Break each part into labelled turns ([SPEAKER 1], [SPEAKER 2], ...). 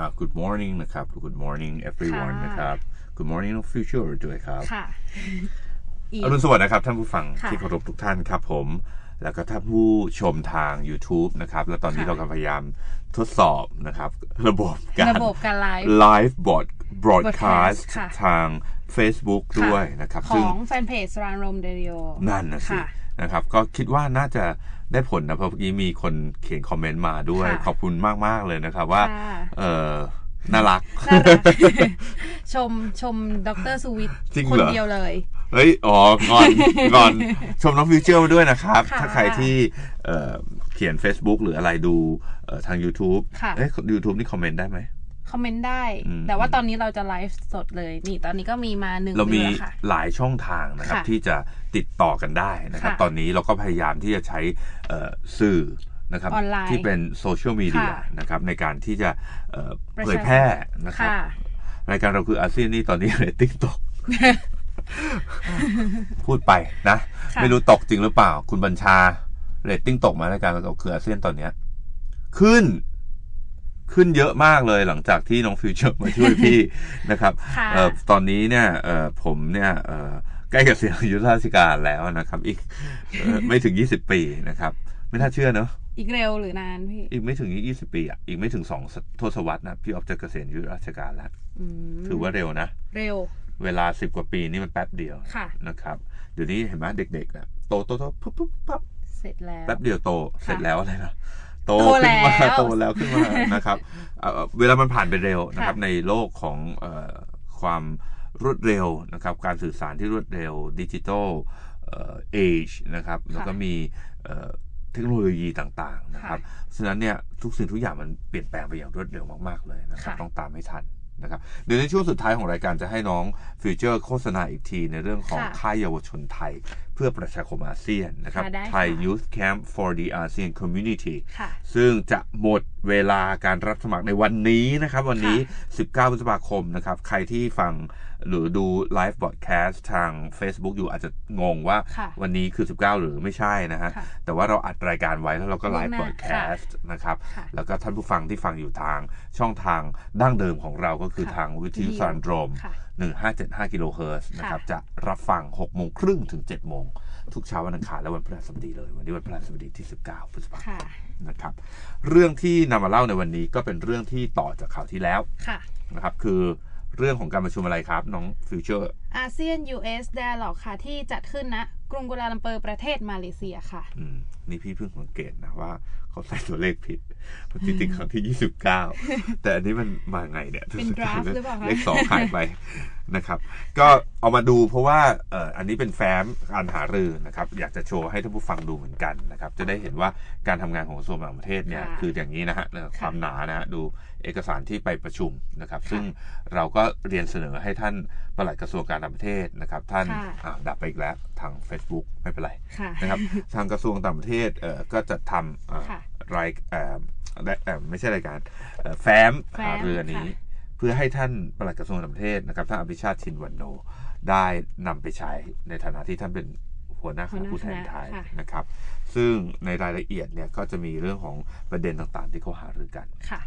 [SPEAKER 1] อ่า good morning นะครับ good morning everyone
[SPEAKER 2] ค่ะ
[SPEAKER 1] นะครับ good morning no future ด้วยครับ
[SPEAKER 2] ค่ะอีก
[SPEAKER 1] อรุณสวัสดิ์นะครับ ท่านผู้ฟัง
[SPEAKER 2] ค่ะ
[SPEAKER 1] ที่เคารพทุกท่านครับผม แล้วก็ท่านผู้ชมทาง YouTube นะครับ แล้วตอนนี้
[SPEAKER 2] ค่ะ
[SPEAKER 1] เรากำลังพยายามทดสอบนะครับ ระบบการ
[SPEAKER 2] ระบบการไลฟ์
[SPEAKER 1] live broad broadcast
[SPEAKER 2] broadcast ค่ะ
[SPEAKER 1] ทาง Facebook
[SPEAKER 2] ค่ะ
[SPEAKER 1] ด้วยนะครับ
[SPEAKER 2] ข
[SPEAKER 1] ซึ่ง
[SPEAKER 2] องแฟนเพจสรานรมเดลิโอ
[SPEAKER 1] นั่นนะสิ
[SPEAKER 2] ค่ะ
[SPEAKER 1] นะครับ ก็คิดว่าน่าจะได้ผลนะเพราะเมื่อกี้มีคนเขียนคอมเมนต์มาด้วย
[SPEAKER 2] ค่ะ
[SPEAKER 1] ขอบคุณมาก ๆ เลยนะครับว่า
[SPEAKER 2] ค่ะ
[SPEAKER 1] เออน่ารัก
[SPEAKER 2] น่ารัก ชมชมดรสุวิทย์
[SPEAKER 1] จริง
[SPEAKER 2] คน
[SPEAKER 1] เหรอ
[SPEAKER 2] เดียวเลย
[SPEAKER 1] เฮ้ย อ๋องอนงอน ชมน้องฟิวเจอร์มาด้วยนะครับ
[SPEAKER 2] ค่ะ
[SPEAKER 1] ถ้าใครที่เอ่อเขียน Facebook หรืออะไรดูเอ่อทาง YouTube
[SPEAKER 2] ค่ะ
[SPEAKER 1] เอ๊ะ YouTube นี่คอมเมนต์ได้ไหม
[SPEAKER 2] คอมเมนต์ได้
[SPEAKER 1] อืม
[SPEAKER 2] แต่ว่าตอนนี้เราจะไลฟ์สดเลย นี่ตอนนี้ก็มีมาหนึ่ง
[SPEAKER 1] เรามี
[SPEAKER 2] ดือนแล้วค่ะ
[SPEAKER 1] หลายช่องทางนะครับ
[SPEAKER 2] ค่ะ
[SPEAKER 1] ที่จะติดต่อกันได้นะครับ
[SPEAKER 2] ค่ะ
[SPEAKER 1] ตอนนี้เราก็พยายามที่จะใช้เอ่อสื่อนะครับ
[SPEAKER 2] ออนไลน์
[SPEAKER 1] ที่เป็นโซเชียลมีเดีย
[SPEAKER 2] ค่ะ
[SPEAKER 1] นะครับในการที่จะเอ่อ
[SPEAKER 2] ประชา
[SPEAKER 1] เผยแพร่นะครับ
[SPEAKER 2] ค่ะ
[SPEAKER 1] รายการเราคืออาเซียนนี่ตอนนี้เรตติ้งตกพูดไปนะ
[SPEAKER 2] ค่ะ
[SPEAKER 1] ไม่รู้ตกจริงหรือเปล่า คุณบัญชาเรตติ้งตกไหมรายการเราคืออาเซียนตอนเนี้ย ขึ้น ขึ้นเยอะมากเลยหลังจากที่น้องฟิวเจอร์มาช่วยพี่นะครับ
[SPEAKER 2] ค่ะ
[SPEAKER 1] เอ่อตอนนี้เนี่ยเอ่อผมเนี่ยเอ่อใกล้เกษียณอายุราชการแล้วนะครับ อีกเอ่อไม่ถึง 20 ปีนะครับ ไม่น่าเชื่อเนอะ
[SPEAKER 2] อีกเร็วหรือนานพี่
[SPEAKER 1] อีกไม่ถึง 20 ปีอะอีกไม่ถึงสองทศวรรษนะพี่ออฟจะเกษียณอายุราชการแล้ว
[SPEAKER 2] อืม
[SPEAKER 1] ถือว่าเร็วนะ
[SPEAKER 2] เร็ว
[SPEAKER 1] เวลาสิบกว่าปีนี่มันแป๊บเดียว
[SPEAKER 2] ค่ะ
[SPEAKER 1] นะครับเดี๋ยวนี้เห็นไหมเด็กๆอะโตโตโตปุ๊บปุ๊บปั๊บ
[SPEAKER 2] เสร็จแล้ว
[SPEAKER 1] แป๊บเดียวโตเสร็จแล้วอะไรนะ โต
[SPEAKER 2] โต
[SPEAKER 1] ขึ้นมา
[SPEAKER 2] แล้ว
[SPEAKER 1] โตแล้วขึ้นมานะครับเอ่อเวลามันผ่านไปเร็วนะครับ
[SPEAKER 2] ค่ะ
[SPEAKER 1] ในโลกของเอ่อความรวดเร็วนะครับ การสื่อสารที่รวดเร็วดิจิทัลเอชนะครับ แล้วก็มีเอ่อเทคโนโลยีต่างๆนะครับ ฉะนั้นเนี่ยทุกสิ่งทุกอย่างมันเปลี่ยนแปลงไปอย่างรวดเร็วมากๆเลยนะครับ
[SPEAKER 2] ค่ะ
[SPEAKER 1] ต้องตามให้ทัน นะครับเดี๋ยวในช่วงสุดท้ายของรายการจะให้น้องฟิวเจอร์โฆษณาอีกทีในเรื่องของ
[SPEAKER 2] ค่ะ
[SPEAKER 1] ค่ายเยาวชนไทย เพื่อประชาคมอาเซียนนะครับ
[SPEAKER 2] ค่ะได้
[SPEAKER 1] ไทย
[SPEAKER 2] ค่ะ
[SPEAKER 1] Youth Camp for the ASEAN Community
[SPEAKER 2] ค่ะ
[SPEAKER 1] ซึ่งจะหมดเวลาการรับสมัครในวันนี้นะครับ วันนี้ 19พฤษภาคมนะครับ ใครที่ฟัง หรือดูไลฟ์บอ d แคสต์ทาง Facebook อยู่อาจจะงงว่า
[SPEAKER 2] ค่ะ
[SPEAKER 1] วันนี้คือ 19 หรือไม่ใช่นะฮะ
[SPEAKER 2] ค่ะ
[SPEAKER 1] แต่ว่าเราอัดรายการไว้แล้วเราก็ไลฟ์
[SPEAKER 2] ล่
[SPEAKER 1] บ
[SPEAKER 2] ว
[SPEAKER 1] องด
[SPEAKER 2] หน้า
[SPEAKER 1] แคสต์นะครับ
[SPEAKER 2] ค่ะ
[SPEAKER 1] แล้วก็ท่านผู้ฟังที่ฟังอยู่ทางช่องทางดั้งเดิมของเราก็คือ
[SPEAKER 2] ค่ะ
[SPEAKER 1] ทางวิทยุ
[SPEAKER 2] วิทยุ
[SPEAKER 1] สารโดรม
[SPEAKER 2] ค่ะ
[SPEAKER 1] 1575กิโลเฮิรตซ์นะครับ จะรับฟัง 6 โมงครึ่งถึง 7 โมง ทุกเช้าวันอังคารและวันพฤหัสบดีเลย วันนี้วันพฤหัสบดีที่ 19 พฤษภาคม
[SPEAKER 2] ค่ะ
[SPEAKER 1] นะครับ เรื่องที่นำมาเล่าในวันนี้ก็เป็นเรื่องที่ต่อจากข่าวที่แล้ว
[SPEAKER 2] ค่ะ
[SPEAKER 1] นะครับ คือ เรื่องของการประชุมอะไรครับ น้องฟิวเจอร์
[SPEAKER 2] อาเซียน US Dialogue ค่ะ ที่จัดขึ้นณกรุงกัวลาลัมเปอร์ประเทศมาเลเซียค่ะ
[SPEAKER 1] อืม นี่พี่เพิ่งสังเกตนะว่า เขาใส่ตัวเลขผิดเพราะจริงๆครั้งที่ 29 แต่อันนี้มันมาไงเนี่ย
[SPEAKER 2] เป็น draft หรือเปล่าคะ
[SPEAKER 1] เลขสองหายไป นะครับ ก็เอามาดูเพราะว่าเอ่ออันนี้เป็นแฟ้มการหารือนะครับ อยากจะโชว์ให้ท่านผู้ฟังดูเหมือนกันนะครับ จะได้เห็นว่าการทำงานของกระทรวงต่างประเทศเนี่ย
[SPEAKER 2] ค่ะ
[SPEAKER 1] คืออย่างนี้นะฮะเอ่อความหนานะฮะดูเอกสารที่ไปประชุมนะครับ
[SPEAKER 2] ค่ะ
[SPEAKER 1] ซึ่งเราก็เรียนเสนอให้ท่านปลัดกระทรวงการต่างประเทศนะครับ ท่าน
[SPEAKER 2] ค่ะ
[SPEAKER 1] อ่าดับไปอีกแล้วทาง Facebook ไม่เป็นไร
[SPEAKER 2] ค่ะ
[SPEAKER 1] นะครับทางกระทรวงต่างประเทศเอ่อก็จะทำเอ่อ
[SPEAKER 2] ค่ะ
[SPEAKER 1] รายเอ่อได้เอ่อไม่ใช่รายการเอ่อแฟ้ม
[SPEAKER 2] แฟ้ม
[SPEAKER 1] หาเรือนี้
[SPEAKER 2] ค่ะ
[SPEAKER 1] เพื่อให้ท่านปลัดกระทรวงต่างประเทศนะครับท่านอภิชาติชินวันโนได้นำไปใช้ในฐานะที่ท่านเป็นหัวหน้าคณะผู้แทนไทย
[SPEAKER 2] ค่ะ
[SPEAKER 1] นะครับ ซึ่งในรายละเอียดเนี่ยก็จะมีเรื่องของประเด็นต่างๆ ที่เขาหารือกัน
[SPEAKER 2] ค่ะ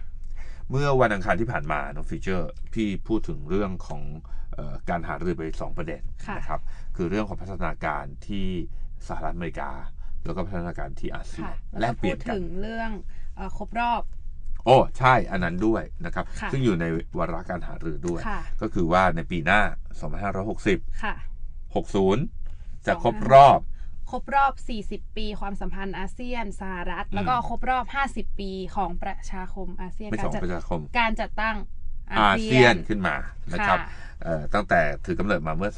[SPEAKER 1] เมื่อวันอังคารที่ผ่านมาน้องฟิเจอร์พี่พูดถึงเรื่องของเออการหารือไปสองประเด็น
[SPEAKER 2] ค่ะ
[SPEAKER 1] นะครับ คือเรื่องของพัฒนาการที่สหรัฐอเมริกา แล้วก็พัฒนาการที่อาเซีย
[SPEAKER 2] ค่ะ
[SPEAKER 1] น
[SPEAKER 2] แล้ว
[SPEAKER 1] แล
[SPEAKER 2] ก็
[SPEAKER 1] กเป
[SPEAKER 2] พู
[SPEAKER 1] ลี่ย
[SPEAKER 2] ด
[SPEAKER 1] นกัน
[SPEAKER 2] ถึงเรื่องเอ่อครบรอบ
[SPEAKER 1] โอ้ใช่อันนั้นด้วยนะครับ
[SPEAKER 2] ค่ะ
[SPEAKER 1] ซึ่งอยู่ในวาระการหารือด้วย
[SPEAKER 2] ค่ะ
[SPEAKER 1] ก็คือว่าในปีหน้า 2560
[SPEAKER 2] ค่ะ
[SPEAKER 1] 60 จะครบรอบ
[SPEAKER 2] ครบรอบ 40 ปี ความสัมพันธ์อาเซียนสหรัฐ แล้วก็ครบรอบ 50 ปีของประชาคมอาเซียน
[SPEAKER 1] ไม่
[SPEAKER 2] การ
[SPEAKER 1] สอง
[SPEAKER 2] จัด
[SPEAKER 1] ประชาคม
[SPEAKER 2] การจัดตั้ง
[SPEAKER 1] อาเซียนขึ้นมานะครับ
[SPEAKER 2] ค่ะ
[SPEAKER 1] เอ่อตั้งแต่ถือกำเนิดมาเมื่อ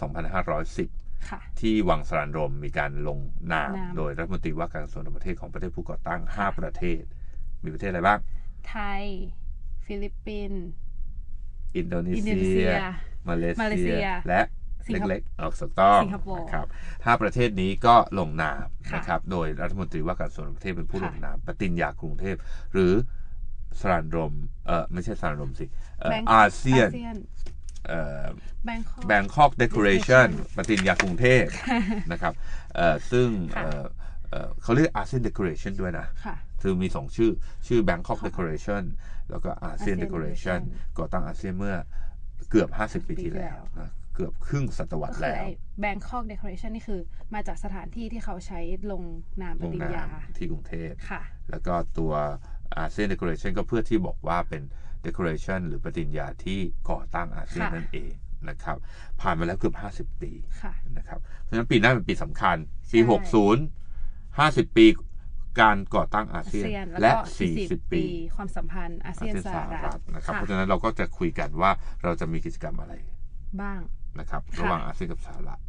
[SPEAKER 1] 2510
[SPEAKER 2] ค่ะ
[SPEAKER 1] ที่วังสรานรมมีการลงนาม
[SPEAKER 2] นาม
[SPEAKER 1] โดยรัฐมนตรีว่าการกระทรวงต่างประเทศของประเทศผู้ก่อตั้ง 5 ประเทศ มีประเทศอะไรบ้าง
[SPEAKER 2] ไทย ฟิลิปปินส์
[SPEAKER 1] อินโดนี
[SPEAKER 2] อินโด
[SPEAKER 1] เซี
[SPEAKER 2] นีเซี
[SPEAKER 1] ย
[SPEAKER 2] ย
[SPEAKER 1] มาเล
[SPEAKER 2] มาเล
[SPEAKER 1] เซี
[SPEAKER 2] เซี
[SPEAKER 1] ย
[SPEAKER 2] ย
[SPEAKER 1] และ
[SPEAKER 2] สิงคโปร์
[SPEAKER 1] เล็กๆออกถูกต้อง
[SPEAKER 2] สิงคโปร์
[SPEAKER 1] นะครับห้าประเทศนี้ก็ลงนาม
[SPEAKER 2] ค่ะ
[SPEAKER 1] นะครับ โดยรัฐมนตรีว่าการกระทรวงต่างประเทศเป็นผู้
[SPEAKER 2] ค่ะ
[SPEAKER 1] ลงนาม ปฏิญญากรุงเทพ หรือสรานรมเออไม่ใช่สรานรมสิเอ่อ
[SPEAKER 2] Bangkok
[SPEAKER 1] อาเซียน
[SPEAKER 2] อาเซียน
[SPEAKER 1] เอ่อ
[SPEAKER 2] แบงคอก
[SPEAKER 1] Bangkok Declaration
[SPEAKER 2] Declaration
[SPEAKER 1] ปฏิญญากรุงเทพนะครับเอ่อซึ่ง
[SPEAKER 2] ค่ะ
[SPEAKER 1] เอ่อเอ่อเขาเรียกอาเซียน Declaration ด้วยนะ
[SPEAKER 2] ค่ะ
[SPEAKER 1] คือมีสองชื่อ ชื่อ Bangkok
[SPEAKER 2] ค่ะ
[SPEAKER 1] Declaration แล้วก็อาเซียน
[SPEAKER 2] ASEAN
[SPEAKER 1] Declaration
[SPEAKER 2] Declaration
[SPEAKER 1] ก่อตั้งอาเซียนเมื่อเกือบ 50 ปี
[SPEAKER 2] ปี
[SPEAKER 1] ที่
[SPEAKER 2] ที่
[SPEAKER 1] แล้ว
[SPEAKER 2] แล้ว
[SPEAKER 1] นะเกือบครึ่งศตวร
[SPEAKER 2] ก็
[SPEAKER 1] รษ
[SPEAKER 2] คือ
[SPEAKER 1] แล้ว
[SPEAKER 2] ไอ้แบงคอกเดคอเรชันนี่คือมาจากสถานที่ที่เขาใช้ลงนามป
[SPEAKER 1] ลง
[SPEAKER 2] ฏิญ
[SPEAKER 1] นา
[SPEAKER 2] ญา
[SPEAKER 1] มที่กรุงเทพ
[SPEAKER 2] ค่ะ
[SPEAKER 1] แล้วก็ตัวอาเซียน Declaration ก็เพื่อที่บอกว่าเป็น Declaration หรือปฏิญญาที่ก่อตั้งอาเซียน
[SPEAKER 2] ค่ะ
[SPEAKER 1] นั่นเองนะครับผ่านมาแล้วเกือบ 50 ปี
[SPEAKER 2] ค่ะ
[SPEAKER 1] นะครับเพราะฉะนั้นปีหน้าเป็นปีสำคัญปี
[SPEAKER 2] ใช่
[SPEAKER 1] 60 50 ปี การก่อตั้งอา
[SPEAKER 2] อา
[SPEAKER 1] เซียน
[SPEAKER 2] เซียน
[SPEAKER 1] และ
[SPEAKER 2] แล้วก็
[SPEAKER 1] 40 ปี
[SPEAKER 2] ความสัมพันธ์อา
[SPEAKER 1] อา
[SPEAKER 2] เซียน
[SPEAKER 1] เซียน
[SPEAKER 2] ส
[SPEAKER 1] ส
[SPEAKER 2] ห
[SPEAKER 1] ห
[SPEAKER 2] รั
[SPEAKER 1] รั
[SPEAKER 2] ฐ
[SPEAKER 1] ฐนะครับ
[SPEAKER 2] ค่ะ
[SPEAKER 1] เพราะฉะนั้นเราก็จะคุยกันว่าเราจะมีกิจกรรมอะไร
[SPEAKER 2] บ้าง
[SPEAKER 1] นะครับ
[SPEAKER 2] ค่ะ
[SPEAKER 1] ระหว่างอาเซียนกับสหรัฐ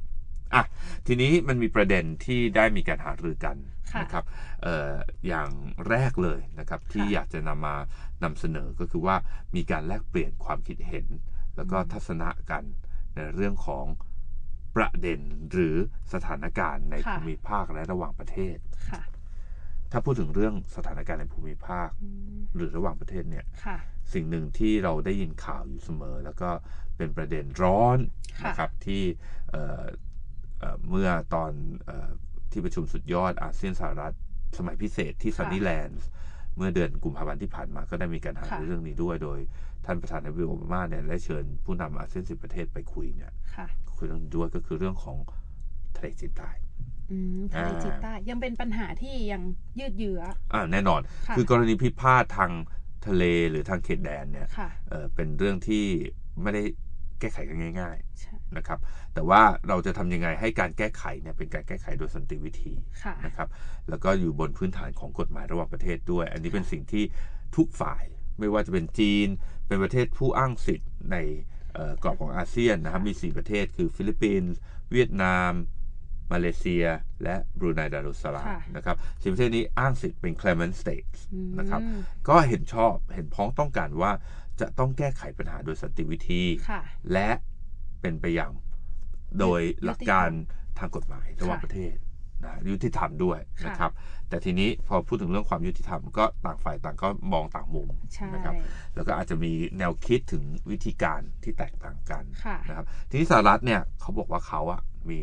[SPEAKER 1] อะทีนี้มันมีประเด็นที่ได้มีการหารือกัน
[SPEAKER 2] ค่ะ
[SPEAKER 1] นะครับเอ่ออย่างแรกเลยนะครับ ที่
[SPEAKER 2] ค่ะ
[SPEAKER 1] อยากจะนำมานำเสนอก็คือว่ามีการแลกเปลี่ยนความคิดเห็น แล้วก็ทัศนะกันในเรื่องของประเด็นหรือสถานการณ์ใน
[SPEAKER 2] ค่ะ
[SPEAKER 1] ภูมิภาคและระหว่างประเทศ
[SPEAKER 2] ค่ะ
[SPEAKER 1] ถ้าพูดถึงเรื่องสถานการณ์ในภูมิภาค
[SPEAKER 2] อืม
[SPEAKER 1] หรือระหว่างประเทศเนี่ย
[SPEAKER 2] ค่ะ
[SPEAKER 1] สิ่งหนึ่งที่เราได้ยินข่าวอยู่เสมอ แล้วก็เป็นประเด็นร้อน
[SPEAKER 2] ค่ะ
[SPEAKER 1] นะครับที่เอ่อเอ่อเมื่อตอนเออที่ประชุมสุดยอดอาเซียนสหรัฐสมัยพิเศษที่ซันนี่แลนด์เมื่อเดือนกุมภาพันธ์ที่ผ่านมาก็ได้มีการหา
[SPEAKER 2] ค่ะ
[SPEAKER 1] รือเรื่องนี้ด้วยโดยท่านประธานาธิบดีโอบามาเนี่ยได้เชิญผู้นำอาเซียนสิบประเทศไปคุยเนี่ย
[SPEAKER 2] ค่ะ
[SPEAKER 1] คุยเรื่องนี้ด้วยก็คือเรื่องของทะเลจีนใต้
[SPEAKER 2] อืม ทะเลจีนใต้ยังเป็นปัญหาที่ยังยืดเยื้อ
[SPEAKER 1] อ่าแน่นอน
[SPEAKER 2] ค่ะ
[SPEAKER 1] คือกรณีพิพาททางทะเลหรือทางเขตแดนเนี่ย
[SPEAKER 2] ค่ะ
[SPEAKER 1] เอ่อเป็นเรื่องที่ไม่ได้แก้ไขกันง่าย
[SPEAKER 2] ใช่
[SPEAKER 1] ๆนะครับ แต่ว่าเราจะทำยังไงให้การแก้ไขเนี่ยเป็นการแก้ไขโดยสันติวิธี
[SPEAKER 2] ค่ะ
[SPEAKER 1] นะครับ แล้วก็อยู่บนพื้นฐานของกฎหมายระหว่างประเทศด้วย อันนี้เป็นสิ่งที่ทุกฝ่ายไม่ว่าจะเป็นจีน เป็นประเทศผู้อ้างสิทธิ์ในเอ่อกรอบของอาเซียนนะครับมี 4 ประเทศคือฟิลิปปินส์เวียดนาม มาเลเซีย และบรูไนดารุสลาม
[SPEAKER 2] ค่ะ
[SPEAKER 1] นะครับสี่ประเทศนี้อ้างสิทธิ์เป็น Clement States
[SPEAKER 2] อืม
[SPEAKER 1] นะครับ ก็เห็นชอบเห็นพ้องต้องการว่าจะต้องแก้ไขปัญหาโดยสันติวิธี
[SPEAKER 2] ค่ะ
[SPEAKER 1] และเป็นไปอย่างโดยหลักการทางกฎหมายระหว่าง
[SPEAKER 2] ค่ะ
[SPEAKER 1] ประเทศนะยุติธรรมด้วย
[SPEAKER 2] ค่ะ
[SPEAKER 1] นะครับ แต่ทีนี้พอพูดถึงเรื่องความยุติธรรมก็ต่างฝ่ายต่างก็มองต่างมุม
[SPEAKER 2] ใช่
[SPEAKER 1] นะครับ แล้วก็อาจจะมีแนวคิดถึงวิธีการที่แตกต่างกัน
[SPEAKER 2] ค่ะ
[SPEAKER 1] นะครับ ทีนี้สหรัฐเนี่ยเขาบอกว่าเขาอะมี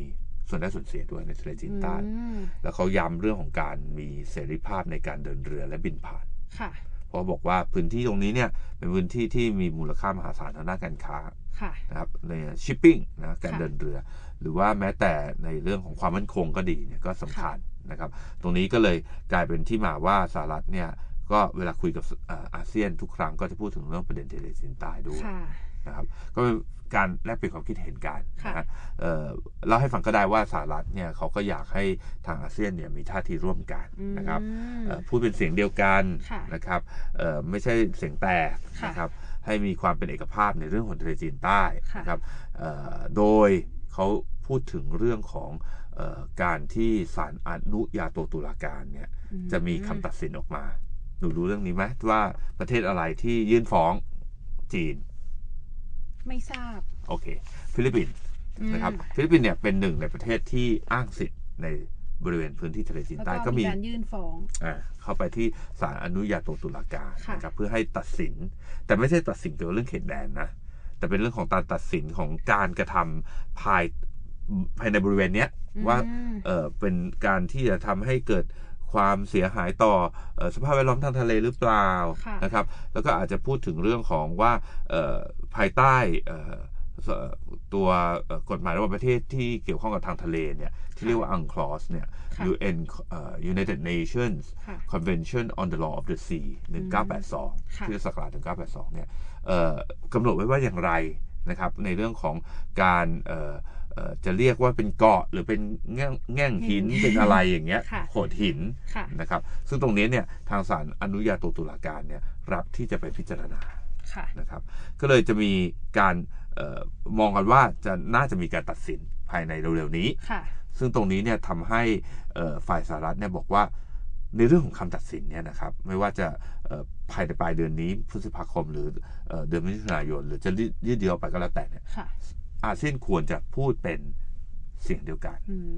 [SPEAKER 1] ส่วนได้ส่วนเสียด้วยในทะเลจีนใต้
[SPEAKER 2] อืม
[SPEAKER 1] แล้วเขาย้ำเรื่องของการมีเสรีภาพในการเดินเรือและบินผ่าน
[SPEAKER 2] ค่ะ
[SPEAKER 1] เพราะบอกว่าพื้นที่ตรงนี้เนี่ยเป็นพื้นที่ที่มีมูลค่ามหาศาลทางด้านการค้า
[SPEAKER 2] ค่ะ
[SPEAKER 1] นะครับในชิปปิ้งนะการ
[SPEAKER 2] ค่ะ
[SPEAKER 1] เดินเรือ หรือว่าแม้แต่ในเรื่องของความมั่นคงก็ดีเนี่ยก็สำคัญนะครับ ตรงนี้ก็เลยกลายเป็นที่มาว่าสหรัฐเนี่ยก็เวลาคุยกับเอ่ออาเซียนทุกครั้งก็จะพูดถึงเรื่องประเด็นทะเลจีนใต้ด้วย
[SPEAKER 2] ค่ะ
[SPEAKER 1] นะครับก็เป็นการแลกเปลี่ยนความคิดเห็นกัน
[SPEAKER 2] ค่ะ
[SPEAKER 1] นะฮะ เอ่อเล่าให้ฟังก็ได้ว่าสหรัฐเนี่ยเขาก็อยากให้ทางอาเซียนเนี่ยมีท่าทีร่วมกันนะครับ
[SPEAKER 2] อืม
[SPEAKER 1] เอ่อพูดเป็นเสียงเดียวกัน
[SPEAKER 2] ค่ะ
[SPEAKER 1] นะครับเอ่อไม่ใช่เสียงแตก
[SPEAKER 2] ค่ะ
[SPEAKER 1] นะครับให้มีความเป็นเอกภาพในเรื่องของทะเลจีนใต้
[SPEAKER 2] ค่ะ
[SPEAKER 1] นะครับเอ่อโดยเขาพูดถึงเรื่องของเออการที่ศาลอนุญาโตตุลาการเนี่ย
[SPEAKER 2] อื
[SPEAKER 1] จะมีคำตัดสินออกมาหนูรู้เรื่องนี้ไหมว่าประเทศอะไรที่ยื่นฟ้องจีน
[SPEAKER 2] ไม่ทราบ
[SPEAKER 1] โอเค ฟิลิปปินส์
[SPEAKER 2] อืม
[SPEAKER 1] นะครับฟิลิปปินส์เนี่ยเป็นหนึ่งในประเทศที่อ้างสิทธิ์ในบริเวณพื้นที่ทะเลจีน
[SPEAKER 2] แล้ว
[SPEAKER 1] ใต้
[SPEAKER 2] ก็
[SPEAKER 1] ก็
[SPEAKER 2] มี
[SPEAKER 1] มี
[SPEAKER 2] การยื่นฟ้อง
[SPEAKER 1] อ่าเข้าไปที่ศาลอนุญาโตตุลาการ
[SPEAKER 2] ค่ะ
[SPEAKER 1] นะครับเพื่อให้ตัดสิน แต่ไม่ใช่ตัดสินเกี่ยวกับเรื่องเขตแดนนะ แต่เป็นเรื่องของการตัดสินของการกระทำภายภายในบริเวณเนี้ยว่า
[SPEAKER 2] อืม
[SPEAKER 1] เออเป็นการที่จะทำให้เกิดความเสียหายต่อเออสภาพแวดล้อมทางทะเลหรือเปล่า
[SPEAKER 2] ค่ะ
[SPEAKER 1] นะครับ แล้วก็อาจจะพูดถึงเรื่องของว่าเอ่อภายใต้เอ่อเอ่อ ตัวเอ่อกฎหมายระหว่างประเทศที่เกี่ยวข้องกับทางทะเลเนี่ยที่เรียกว่า UNCLOS เนี่ย
[SPEAKER 2] ค่ะ
[SPEAKER 1] UN เอ่อ United Nations
[SPEAKER 2] ค่ะ
[SPEAKER 1] Convention on the Law of the Sea 1982
[SPEAKER 2] ค่ะ
[SPEAKER 1] ที่ศักราช1982เนี่ยเอ่อกำหนดไว้ว่าอย่างไรนะครับในเรื่องของการเอ่อเอ่อจะเรียกว่าเป็นเกาะหรือเป็นแง่งแง่งหิน
[SPEAKER 2] หิน
[SPEAKER 1] เป็นอะไรอย่างเงี้ย
[SPEAKER 2] ค่ะ
[SPEAKER 1] โขดหิน
[SPEAKER 2] ค่ะ
[SPEAKER 1] นะครับ ซึ่งตรงนี้เนี่ยทางศาลอนุญาโตตุลาการเนี่ยรับที่จะไปพิจารณา
[SPEAKER 2] ค่ะ
[SPEAKER 1] นะครับ ก็เลยจะมีการเออ มองกันว่าจะน่าจะมีการตัดสินภภายในเร็วๆนี้
[SPEAKER 2] ค่ะ
[SPEAKER 1] ซึ่งตรงนี้เนี่ยทำให้เอ่อฝ่ายสหรัฐเนี่ยบอกว่าในเรื่องของคำตัดสินเนี่ยนะครับไม่ว่าจะเอ่อภายในปลายเดือนนี้พฤษภาคม หรือเอ่อเดือนมิถุนายน หรือจะยืดเยื้อออกไปก็แล้วแต่เนี่ย
[SPEAKER 2] ค่ะ
[SPEAKER 1] อาเซียนควรจะพูดเป็นเสียงเดียวกัน
[SPEAKER 2] อืม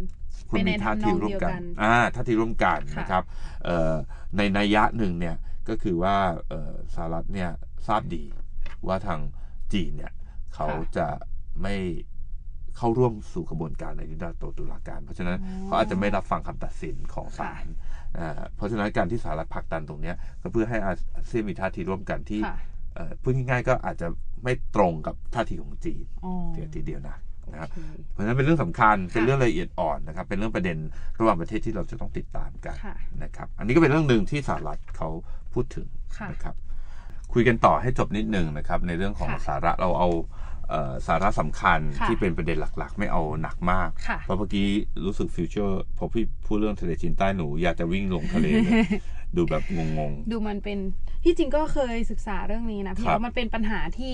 [SPEAKER 1] คุณมีท่าทีร่วมกัน
[SPEAKER 2] เป็นในทำนองเดียวกัน
[SPEAKER 1] อ่าท่าทีร่วมกัน
[SPEAKER 2] ค่ะ
[SPEAKER 1] นะครับเอ่อในนัยยะหนึ่งเนี่ยก็คือว่าเอ่อสหรัฐเนี่ยทราบดีว่าทางจีนเนี่ย เขาจะไม่เข้าร่วมสู่กระบวนการในยุทธโตตุลาการ เพราะฉะนั้นเขาอาจจะไม่รับฟังคำตัดสินของศาลอ่าเพราะฉะนั้นการที่สหรัฐผลักดันตรงเนี้ยก็เพื่อให้อาเซียนมีท่าทีร่วมกันที่
[SPEAKER 2] ค่ะ
[SPEAKER 1] เอ่อพูดง่ายๆก็อาจจะไม่ตรงกับท่าทีของจีน
[SPEAKER 2] อ๋อ
[SPEAKER 1] เดียวทีเดียวนะนะครับ
[SPEAKER 2] โอเค
[SPEAKER 1] เพราะฉะนั้นเป็นเรื่องสำคัญ
[SPEAKER 2] ค่ะ
[SPEAKER 1] เป็นเรื่องละเอียดอ่อนนะครับ เป็นเรื่องประเด็นระหว่างประเทศที่เราจะต้องติดตามกัน
[SPEAKER 2] ค่ะ
[SPEAKER 1] นะครับ อันนี้ก็เป็นเรื่องหนึ่งที่สหรัฐเขาพูดถึง
[SPEAKER 2] ค่ะ
[SPEAKER 1] นะครับ คุยกันต่อให้จบนิดนึงนะครับ ในเรื่องของ
[SPEAKER 2] ค่ะ
[SPEAKER 1] สาระเราเอาเอ่อสาระสำคัญ
[SPEAKER 2] ค่ะ
[SPEAKER 1] ที่เป็นประเด็นหลักๆ ไม่เอาหนักมาก
[SPEAKER 2] ค่ะ
[SPEAKER 1] เพราะเมื่อกี้รู้สึกฟิวเจอร์พอพี่พูดเรื่องทะเลจีนใต้หนูอยากจะวิ่งลงทะเลเลย ดูแบบงง
[SPEAKER 2] ดูมันเป็นที่จริงก็เคยศึกษาเรื่องนี้นะพี่
[SPEAKER 1] ครับ
[SPEAKER 2] ว่ามันเป็นปัญหาที่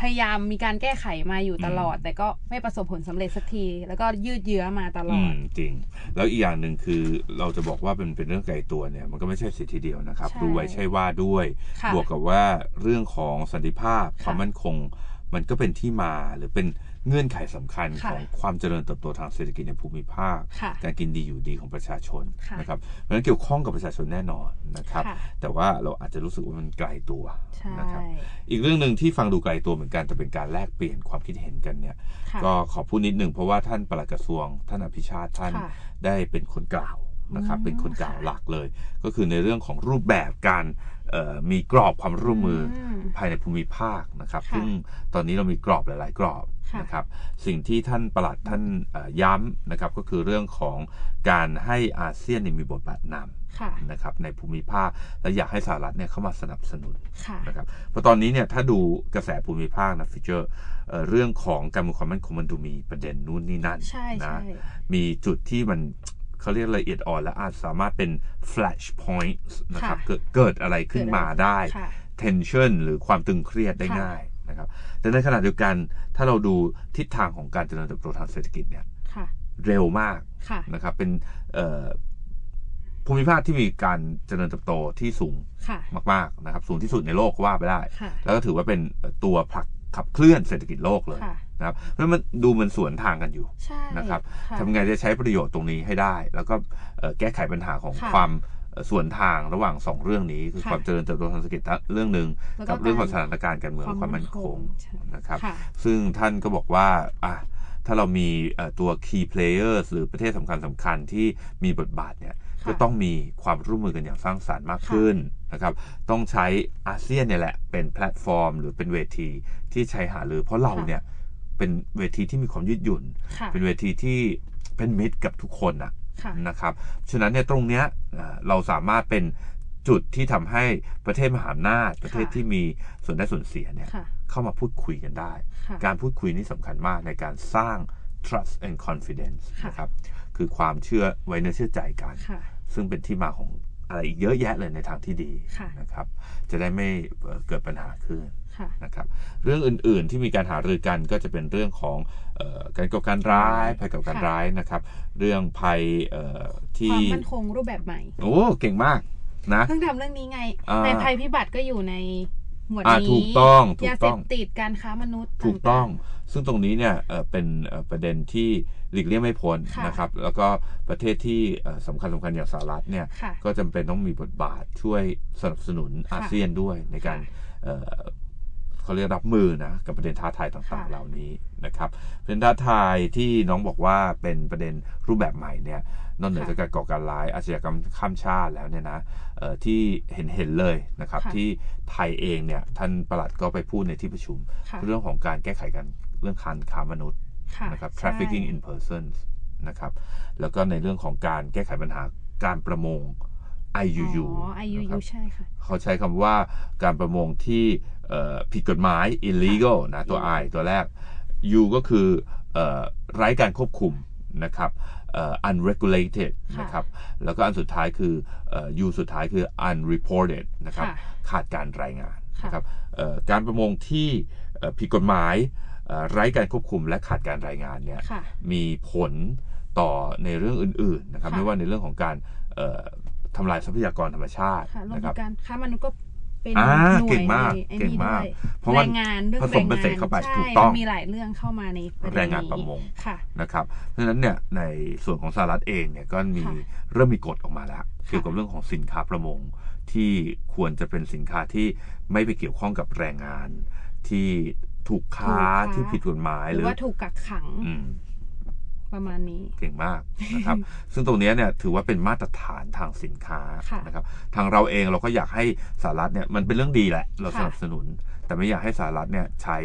[SPEAKER 2] พยายามมีการแก้ไขมาอยู่ตลอด แต่ก็ไม่ประสบผลสำเร็จสักที แล้วก็ยืดเยื้อมาต
[SPEAKER 1] ๆ
[SPEAKER 2] ล
[SPEAKER 1] อื
[SPEAKER 2] อ
[SPEAKER 1] ม
[SPEAKER 2] ด
[SPEAKER 1] จริง แล้วอีกอย่างหนึ่งคือเราจะบอกว่าเป็นเป็นเรื่องไกลตัวเนี่ย มันก็ไม่ใช่สิทธิเดียวนะครับ
[SPEAKER 2] ใช่
[SPEAKER 1] ดูไว้ใช่ว่าด้วย
[SPEAKER 2] ค่ะ
[SPEAKER 1] บวกกับว่าเรื่องของสันติภาพ
[SPEAKER 2] ค่ะ
[SPEAKER 1] ความมั่นคง มันก็เป็นที่มาหรือเป็น เงื่อนไขสำคัญ
[SPEAKER 2] ค่ะ
[SPEAKER 1] ของความเจริญเติบโตทางเศรษฐกิจในภูมิภาค
[SPEAKER 2] ค่ะ
[SPEAKER 1] การกินดีอยู่ดีของประชาชน
[SPEAKER 2] ค่ะ
[SPEAKER 1] นะครับเพราะฉะนั้นเกี่ยวข้องกับประชาชนแน่นอนนะครับ
[SPEAKER 2] ค่ะ
[SPEAKER 1] แต่ว่าเราอาจจะรู้สึกว่ามันไกลตัว
[SPEAKER 2] ใช่
[SPEAKER 1] นะครับอีกเรื่องหนึ่งที่ฟังดูไกลตัวเหมือนกันแต่เป็นการแลกเปลี่ยนความคิดเห็นกันเนี่ย
[SPEAKER 2] ค่ะ
[SPEAKER 1] ก็ขอพูดนิดหนึ่งเพราะว่าท่านปลัดกระทรวง ท่านอภิชาติท่าน
[SPEAKER 2] ค่ะ
[SPEAKER 1] ได้เป็นคนกล่าวนะครับ
[SPEAKER 2] อืม
[SPEAKER 1] เป็นคนกล่าว
[SPEAKER 2] ค่ะ
[SPEAKER 1] หลักเลย ก็คือในเรื่องของรูปแบบการเอ่อ มีกรอบความร่วมมืออ
[SPEAKER 2] ม
[SPEAKER 1] ภายในภูมิภาคนะครับ
[SPEAKER 2] ค่ะ
[SPEAKER 1] ซึ่งตอนนี้เรามีกรอบหลาย ๆ กรอบ
[SPEAKER 2] ค่ะ
[SPEAKER 1] นะครับ สิ่งที่ท่านปลัดท่านเอ่อย้ำนะครับก็คือเรื่องของการให้อาเซียนเนี่ยมีบทบาทน
[SPEAKER 2] ค่ะำ
[SPEAKER 1] นะครับในภูมิภาคและอยากให้สหรัฐเนี่ยเข้ามาสนับสนุน
[SPEAKER 2] ค่ะ
[SPEAKER 1] นะครับเพราะตอนนี้เนี่ยถ้าดูกระแสภูมิภาคนะฟิเจอร์เอ่อเรื่องของการเมืองความมั่นคงมันดูมีประเด็นนู่นนี่นั่น
[SPEAKER 2] ใช่
[SPEAKER 1] นะ
[SPEAKER 2] ใช่
[SPEAKER 1] มีจุดที่มัน เขาเรียกละเอียดอ่อนและอาจสามารถเป็น flash points นะครับ
[SPEAKER 2] ค่ะ
[SPEAKER 1] เกิดเกิดอะไรขึ้นมาได้
[SPEAKER 2] ค่ะ
[SPEAKER 1] tension หรือความตึงเครียดได้
[SPEAKER 2] ค่ะ
[SPEAKER 1] ง่ายนะครับแต่ในขณะเดียวกันถ้าเราดูทิศทางของการเจริญเติบโตทางเศรษฐกิจเนี่ย
[SPEAKER 2] ค่ะ
[SPEAKER 1] เร็วมาก
[SPEAKER 2] ค่ะ
[SPEAKER 1] นะครับเป็นเอ่อภูมิภาคที่มีการเจริญเติบโตที่สูง
[SPEAKER 2] ค่ะ
[SPEAKER 1] มากๆนะครับ สูงที่สุดในโลกก็ว่าไปได้
[SPEAKER 2] ค่ะ
[SPEAKER 1] แล้วก็ถือว่าเป็นตัวผลัก ขับเคลื่อนเศรษฐกิจโลกเลย
[SPEAKER 2] ค่ะ
[SPEAKER 1] นะครับเพราะฉะนั้นมันดูมันสวนทางกันอยู่
[SPEAKER 2] ใช่
[SPEAKER 1] นะครับ
[SPEAKER 2] ค่ะ
[SPEAKER 1] ทำไงจะใช้ประโยชน์ตรงนี้ให้ได้ แล้วก็เอ่อแก้ไขปัญหาของ
[SPEAKER 2] ค่ะ
[SPEAKER 1] ความเอ่อส่วนทางระหว่างสองเรื่องนี้ คือ
[SPEAKER 2] ค่ะ
[SPEAKER 1] ความเจริญเติบโตทางเศรษฐกิจเรื่องหนึ่ง
[SPEAKER 2] แล้วก็
[SPEAKER 1] กับเรื่องของ
[SPEAKER 2] การ
[SPEAKER 1] สถานการณ์การเมืองและความมั่นคง
[SPEAKER 2] ใช่
[SPEAKER 1] นะครับ
[SPEAKER 2] ค่ะ
[SPEAKER 1] ซึ่งท่านก็บอกว่าอะถ้าเรามีเอ่อตัว key players หรือประเทศสำคัญสำคัญที่มีบทบาทเนี่ย
[SPEAKER 2] ค่ะ
[SPEAKER 1] ก็ต้องมีความร่วมมือกันอย่างสร้างสารรค์มากขึ้น นะครับต้องใช้อาเซียนเนี่ยแหละเป็นแพลตฟอร์ม หรือเป็นเวทีที่ใช้หารือ เพราะเรา
[SPEAKER 2] ค่ะ
[SPEAKER 1] เนี่ยเป็นเวทีที่มีความยืดหยุ่น
[SPEAKER 2] ค่ะ
[SPEAKER 1] เป็นเวทีที่เป็นมิตรกับทุกคนนะ
[SPEAKER 2] ค่ะ
[SPEAKER 1] นะครับฉะนั้นเนี่ยตรงเนี้ยอ่าเราสามารถเป็นจุดที่ทำให้ประเทศมหาอำนาจประเทศที่มีส่วนได้ส่วนเสียเนี่ย
[SPEAKER 2] ค่ะ
[SPEAKER 1] เข้ามาพูดคุยกันได้
[SPEAKER 2] ค่ะ
[SPEAKER 1] การพูดคุยนี่สำคัญมากในการสร้าง trust and confidence
[SPEAKER 2] ค่ะ
[SPEAKER 1] นะครับคือความเชื่อไว้เนื้อเชื่อใจกัน
[SPEAKER 2] ค่ะ
[SPEAKER 1] ซึ่งเป็นที่มาของ อะไรอีกเยอะแยะเลยในทางที่ดี
[SPEAKER 2] ค่ะ
[SPEAKER 1] นะครับ จะได้ไม่เอ่อเกิดปัญหาขึ้น
[SPEAKER 2] ค่ะ
[SPEAKER 1] นะครับ เรื่องอื่นๆที่มีการหารือกันก็จะเป็นเรื่องของเออการก่อการร้ายภัยก่อการ
[SPEAKER 2] ค่ะ
[SPEAKER 1] ร้ายนะครับ เรื่องภัยเอ่อ
[SPEAKER 2] ค
[SPEAKER 1] ที่
[SPEAKER 2] วามมั่นคงรูปแบบใหม่
[SPEAKER 1] โอ้เก่งมากนะ
[SPEAKER 2] เพิ่งทำเรื่องนี้ไง
[SPEAKER 1] อ่า
[SPEAKER 2] ในภัยพิบัติก็อยู่ในหมวด
[SPEAKER 1] อ่า
[SPEAKER 2] นี้
[SPEAKER 1] ถูกต้องถูก
[SPEAKER 2] ยาเส
[SPEAKER 1] ต้
[SPEAKER 2] พ
[SPEAKER 1] อง
[SPEAKER 2] ติดการค้ามนุษย์
[SPEAKER 1] ถูกต้องา ซึ่งตรงนี้เนี่ยเอ่อเป็นเอ่อประเด็นที่หลีกเลี่ยงไม่พ้น
[SPEAKER 2] ค่ะ
[SPEAKER 1] นะครับ แล้วก็ประเทศที่เอ่อสำคัญสำคัญอย่างสหรัฐเนี่ย
[SPEAKER 2] ๆค่ะ
[SPEAKER 1] ก็จำเป็นต้องมีบทบาทช่วยสนับสนุน
[SPEAKER 2] ค่ะ
[SPEAKER 1] อาเซียนด้วยในการ
[SPEAKER 2] ค่ะ
[SPEAKER 1] เอ่อเขาเรียกรับมือนะกับประเด็นท้าทายต่าง
[SPEAKER 2] ค่ะ
[SPEAKER 1] ๆเหล่านี้นะครับประเด็นท้าทายที่น้องบอกว่าเป็นประเด็นรูปแบบใหม่เนี่ยนอกเหนือจากการก่อการร้ายอาชญากรรมข้ามชาติแล้วเนี่ยนะเอ่อที่เห็นเห็นๆเลยนะครับ
[SPEAKER 2] ค่ะ
[SPEAKER 1] ที่ไทยเองเนี่ยท่านประหลัดก็ไปพูดในที่ประชุม
[SPEAKER 2] ค่ะ
[SPEAKER 1] เรื่องของการแก้ไขกัน เรื่องการค้ามนุษย์
[SPEAKER 2] ค่ะ
[SPEAKER 1] นะครับ
[SPEAKER 2] ใช่
[SPEAKER 1] trafficking in persons นะครับ แล้วก็ในเรื่องของการแก้ไขปัญหาการประมง IUU
[SPEAKER 2] อ๋อ
[SPEAKER 1] นะค
[SPEAKER 2] IUU
[SPEAKER 1] รับ
[SPEAKER 2] ใช่ค่ะ
[SPEAKER 1] เขาใช้คำว่าการประมงที่เอ่อผิดกฎหมาย illegal นะตัว I ตัวแรก U ก็คือเอ่อไร้การควบคุมนะครับเอ่อ unregulated
[SPEAKER 2] ค่ะ
[SPEAKER 1] นะครับ แล้วก็อันสุดท้ายคือเอ่อ U สุดท้ายคือ unreported นะครับ
[SPEAKER 2] ค่ะ
[SPEAKER 1] ขาดการรายงาน
[SPEAKER 2] ค่ะ
[SPEAKER 1] นะครับเอ่อการประมงที่เอ่อผิดกฎหมายเอ่อ ไร้การควบคุมและขาดการรายงานเนี่ย
[SPEAKER 2] ค่ะ
[SPEAKER 1] มีผลต่อในเรื่องอื่นๆนะครับ
[SPEAKER 2] ค่ะ
[SPEAKER 1] ไม่ว่าในเรื่องของการเอ่อทำลายทรัพยากรธรรมชาติ
[SPEAKER 2] ค่ะรวม
[SPEAKER 1] นะค
[SPEAKER 2] ถึ
[SPEAKER 1] รับ
[SPEAKER 2] งการค้ามนุษย์ก็เป็น
[SPEAKER 1] อ่า
[SPEAKER 2] หน่วย
[SPEAKER 1] เก่งมาก
[SPEAKER 2] ในไอ้
[SPEAKER 1] เก่ง
[SPEAKER 2] นี่
[SPEAKER 1] มาก
[SPEAKER 2] ด้วย
[SPEAKER 1] เพราะว่า
[SPEAKER 2] แรงงานเรื่อง
[SPEAKER 1] ผสมเกษตรเข้าไป
[SPEAKER 2] ใช่
[SPEAKER 1] ถูกต้อง
[SPEAKER 2] มันมีหลายเรื่องเข้ามาในประเด็น
[SPEAKER 1] แรงงาน
[SPEAKER 2] นี้
[SPEAKER 1] ประมง
[SPEAKER 2] ค่ะ
[SPEAKER 1] นะครับเพราะฉะนั้นเนี่ยในส่วนของสหรัฐเองเนี่ยก็มี
[SPEAKER 2] ค่ะ
[SPEAKER 1] เริ่มมีกฎออกมาแล้ว เกี่ยวกับเรื่องของสินค้าประมง ที่ควรจะเป็นสินค้าที่ไม่ไปเกี่ยวข้องกับแรงงานที่ ถูกค้า
[SPEAKER 2] ถูกค้า
[SPEAKER 1] ที่ผิดกฎหมาย
[SPEAKER 2] ห
[SPEAKER 1] ห
[SPEAKER 2] รื
[SPEAKER 1] รืออ
[SPEAKER 2] ว่าถูกกักขัง
[SPEAKER 1] อืม
[SPEAKER 2] ประมาณนี้
[SPEAKER 1] เก่งมากนะครับ ซึ่งตรงเนี้ยเนี่ยถือว่าเป็นมาตรฐานทางสินค้า
[SPEAKER 2] ค่ะ
[SPEAKER 1] นะครับ ทางเราเองเราก็อยากให้สหรัฐเนี่ยมันเป็นเรื่องดีแหละ เราส
[SPEAKER 2] ค่ะ
[SPEAKER 1] นับสนุน แต่ไม่อยากให้สหรัฐเนี่ยใช้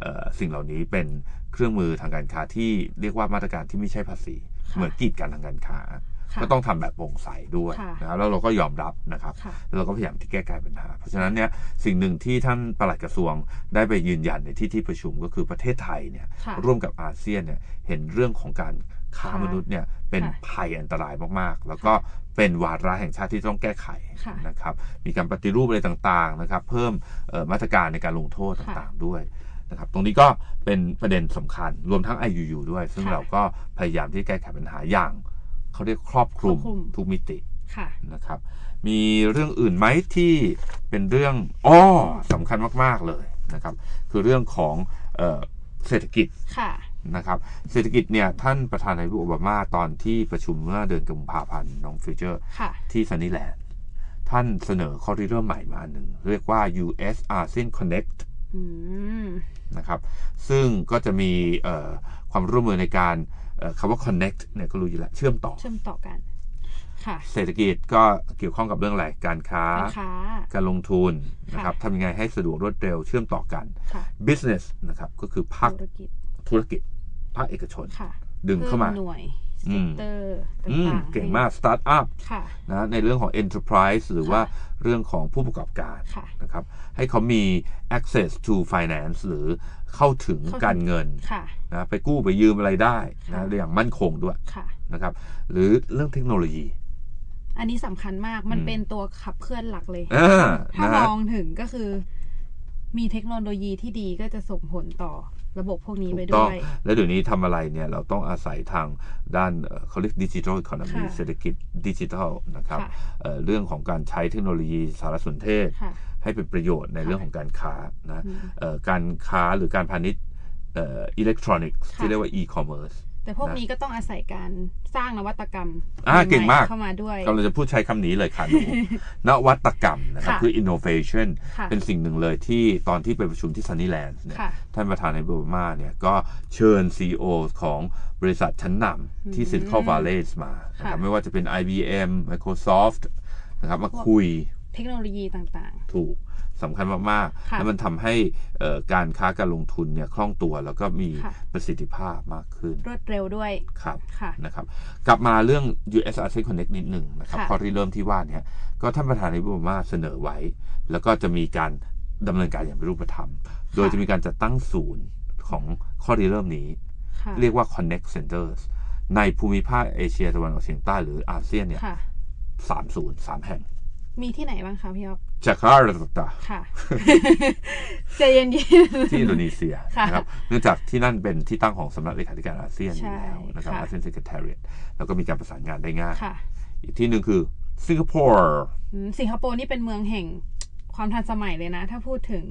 [SPEAKER 1] เอ่อสิ่งเหล่านี้เป็นเครื่องมือทางการค้าที่เรียกว่ามาตรการที่ไม่ใช่ภาษี
[SPEAKER 2] ค่ะ
[SPEAKER 1] เหมือนกีดกันทางการค้า
[SPEAKER 2] ค่ะ
[SPEAKER 1] ก็ต้องทำแบบโปร่งใสด้วย
[SPEAKER 2] ค่ะ
[SPEAKER 1] นะครับแล้วเราก็ยอมรับนะครับ
[SPEAKER 2] ค่ะ
[SPEAKER 1] แล้วเราก็พยายามที่แก้ไขปัญหา เพราะฉะนั้นเนี่ยสิ่งหนึ่งที่ท่านปลัดกระทรวงได้ไปยืนยันในที่ที่ประชุมก็คือประเทศไทยเนี่ย
[SPEAKER 2] ค่ะ
[SPEAKER 1] ร่วมกับอาเซียนเนี่ยเห็นเรื่องของการค้า
[SPEAKER 2] ค่ะ
[SPEAKER 1] มนุษย์เนี่ยเป็น
[SPEAKER 2] ค่ะ
[SPEAKER 1] ภัยอันตรายมากๆ แล้วก็เป็นวาระแห่งชาติที่ต้องแก้ไข
[SPEAKER 2] ค่ะ
[SPEAKER 1] นะครับ มีการปฏิรูปอะไรต่างๆนะครับ เพิ่มเอ่อมาตรการในการลงโทษ
[SPEAKER 2] ค่ะ
[SPEAKER 1] ต่างๆด้วยนะครับ ตรงนี้ก็เป็นประเด็นสำคัญรวมทั้ง IUU ด้วย ซึ่ง
[SPEAKER 2] ค่ะ
[SPEAKER 1] เราก็พยายามที่แก้ไขปัญหาอย่าง เขาเรียกครอบคลุม
[SPEAKER 2] ครอบคลุม
[SPEAKER 1] ทุกมิติ
[SPEAKER 2] ค่ะ
[SPEAKER 1] นะครับ มีเรื่องอื่นไหมที่เป็นเรื่องอ้อสำคัญมาก ๆ เลยนะครับ คือเรื่องของเออเศรษฐกิจ
[SPEAKER 2] ค่ะ
[SPEAKER 1] นะครับเศรษฐกิจเนี่ยท่านประธานาธิบดีโอบามาตอนที่ประชุมเมื่อเดือนกุมภาพันธ์น้องฟิวเจอร์
[SPEAKER 2] ค่ะ
[SPEAKER 1] ที่ซันนี่แลนด์ท่านเสนอข้อริเริ่มใหม่มาอันหนึ่ง เรียกว่า US ASEAN Connect
[SPEAKER 2] อืม
[SPEAKER 1] นะครับซึ่งก็จะมีเอ่อความร่วมมือในการเอ่อ คำว่า connect เนี่ยก็รู้อยู่แล้วเชื่อมต่อ
[SPEAKER 2] เชื่อมต่อกัน ค่ะ
[SPEAKER 1] เศรษฐกิจก็เกี่ยวข้องกับเรื่องอะไร การค้า
[SPEAKER 2] การค้า
[SPEAKER 1] การลงทุน
[SPEAKER 2] ค่ะ
[SPEAKER 1] นะครับทำยังไงให้สะดวกรวดเร็วเชื่อมต่อกัน
[SPEAKER 2] ค่ะ
[SPEAKER 1] business นะครับ ก็คือภาค
[SPEAKER 2] ธุรกิจ
[SPEAKER 1] ธุรกิจภาคเอกชน
[SPEAKER 2] ค่ะ
[SPEAKER 1] ดึงเข้ามา
[SPEAKER 2] พิ่หน่วย
[SPEAKER 1] อื
[SPEAKER 2] เซ
[SPEAKER 1] ม
[SPEAKER 2] กเตอร์
[SPEAKER 1] อืม
[SPEAKER 2] ต่างๆ
[SPEAKER 1] เก่งมากสตาร์ทอัพ
[SPEAKER 2] ค่ะ
[SPEAKER 1] นะในเรื่องของ enterprise หรือว่าเรื่องของผู้ประกอบการ
[SPEAKER 2] ค่ะ
[SPEAKER 1] นะครับให้เขามี access to finance หรือเข้าถึง
[SPEAKER 2] เข้าถึง
[SPEAKER 1] การเงิน
[SPEAKER 2] ค่ะ
[SPEAKER 1] นะไปกู้ไปยืมอะไรได้
[SPEAKER 2] ค่ะ
[SPEAKER 1] นะอย่างมั่นคงด้วย
[SPEAKER 2] ค่ะ
[SPEAKER 1] นะครับหรือเรื่องเทคโนโลยี
[SPEAKER 2] อันนี้สำคัญมาก มัน
[SPEAKER 1] อืม
[SPEAKER 2] เป็นตัวขับเคลื่อนหลักเลย
[SPEAKER 1] อ่า
[SPEAKER 2] ถ้า
[SPEAKER 1] นะ
[SPEAKER 2] ม
[SPEAKER 1] ฮะ
[SPEAKER 2] องถึงก็คือ มีเทคโนโลยีที่ดีก็จะส่งผลต่อ ระบบพวกนี้
[SPEAKER 1] ถู
[SPEAKER 2] ไป
[SPEAKER 1] ก
[SPEAKER 2] ด้
[SPEAKER 1] ต้อง
[SPEAKER 2] วย
[SPEAKER 1] แล้วเดี๋ยวนี้ทำอะไรเนี่ย เราต้องอาศัยทางด้านเอ่อเขาเรียกดิจิทัลอีโคโนมี
[SPEAKER 2] ค่ะ
[SPEAKER 1] เศรษฐกิจดิจิทัลนะครับ
[SPEAKER 2] ค่ะ
[SPEAKER 1] เอ่อเรื่องของการใช้เทคโนโลยีสารสนเทศ
[SPEAKER 2] ค่ะ
[SPEAKER 1] ให้เป็นประโยชน์ใน
[SPEAKER 2] ค่ะ
[SPEAKER 1] เรื่องของการค้านะ
[SPEAKER 2] อืม
[SPEAKER 1] เอ่อการค้าหรือการพาณิชย์อิเล็กทรอนิกส์
[SPEAKER 2] ค่ะ
[SPEAKER 1] ที่เรียกว่า e-commerce
[SPEAKER 2] แต่พวก
[SPEAKER 1] นะ
[SPEAKER 2] นี้ก็ต้องอาศัยการสร้างนวัตกรรม
[SPEAKER 1] อ่า
[SPEAKER 2] ใหม่ๆ
[SPEAKER 1] เก่งมาก
[SPEAKER 2] เข้ามาด้วย
[SPEAKER 1] กำลังจะพูดใช้คำนี้เลยค่ะหนูนวัตกรรมนะครับ
[SPEAKER 2] ค่ะ
[SPEAKER 1] คือ innovation
[SPEAKER 2] ค่ะ
[SPEAKER 1] เป็นสิ่งหนึ่งเลยที่ตอนที่ไปประชุมที่ซันนี่แลนด์เนี่ย
[SPEAKER 2] ค่ะ
[SPEAKER 1] ท่านประธานในโอบามาเนี่ยก็เชิญ CEO ของบริษัทชั้นนำที่ Silicon Valley มานะครับ
[SPEAKER 2] ค่ะ
[SPEAKER 1] ไม่ว่าจะเป็น IBM Microsoft นะครับมาคุย
[SPEAKER 2] เทคโนโลยีต่าง
[SPEAKER 1] ถูก สำคัญมากๆ
[SPEAKER 2] ค่ะ
[SPEAKER 1] แล้วมันทำให้เอ่อการค้าการลงทุนเนี่ยคล่องตัวแล้วก็มี
[SPEAKER 2] ค่ะ
[SPEAKER 1] ประสิทธิภาพมากขึ้น
[SPEAKER 2] ๆรวดเร็วด้วย
[SPEAKER 1] ครับ
[SPEAKER 2] ค่ะ
[SPEAKER 1] นะครับ กลับมาเรื่อง US ASEAN Connect นิดหนึ่งนะครับ
[SPEAKER 2] ค่ะ
[SPEAKER 1] ข้อที่เริ่มที่ว่าเนี่ยก็ท่านประธานนายกโอบามาเสนอไว้ แล้วก็จะมีการดำเนินการอย่างเป็นรูปธรรม โดยจะมีการจัดตั้งศูนย์ของข้อที่เริ่มนี้
[SPEAKER 2] ค่ะ
[SPEAKER 1] เรียกว่า Connect Centers ในภูมิภาคเอเชียตะวันออกเฉียงใต้หรืออาเซียนเนี่ย
[SPEAKER 2] ค่ะ
[SPEAKER 1] สามศูนย์สามแห่ง
[SPEAKER 2] มีที่ไหนบ้างคะพี่อ๊อฟ
[SPEAKER 1] จาการ์ตา
[SPEAKER 2] ค่ะใจเย็น
[SPEAKER 1] ที่อินโดนีเซีย
[SPEAKER 2] ค่ะ
[SPEAKER 1] นะครับเนื่องจากที่นั่นเป็นที่ตั้งของสำนักเลขาธิการอาเซียนอยู่แล้ว
[SPEAKER 2] ใช่
[SPEAKER 1] นะครับ
[SPEAKER 2] ค่ะ
[SPEAKER 1] อาเซียน Secretariat แล้วก็มีการประสานงานได้ง่าย
[SPEAKER 2] ๆค่ะ
[SPEAKER 1] อีกที่หนึ่งคือสิงคโปร์
[SPEAKER 2] อืมสิงคโปร์นี่เป็นเมืองแห่งความทันสมัยเลยนะ ถ้าพูดถึง